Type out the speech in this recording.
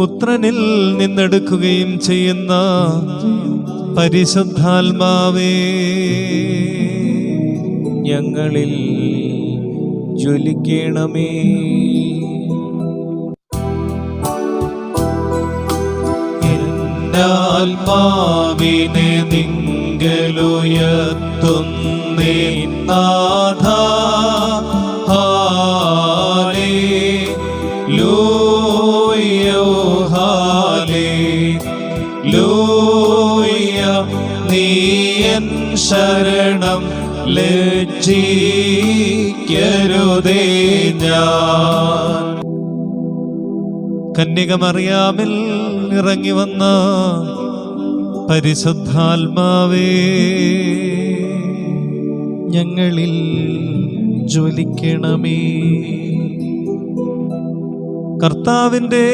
പുത്രനിൽ നിന്നെടുക്കുകയും ചെയ്യുന്ന പരിശുദ്ധാത്മാവേ ഞങ്ങളിൽ ജ്വലിക്കണമേ. ആത്മാവിനെ നിങ്കലുയർത്തുന്നേ ഹാലേ ലൂയോ ലൂയ നീയൻ ശരണം ലജ്ജിക്കരുതേ ഞാൻ. കന്യകമറിയാമിൽ ഇറങ്ങി വന്ന പരിശുദ്ധാത്മാവേ ഞങ്ങളിൽ ജ്വലിക്കണമേ. കർത്താവിന്റെ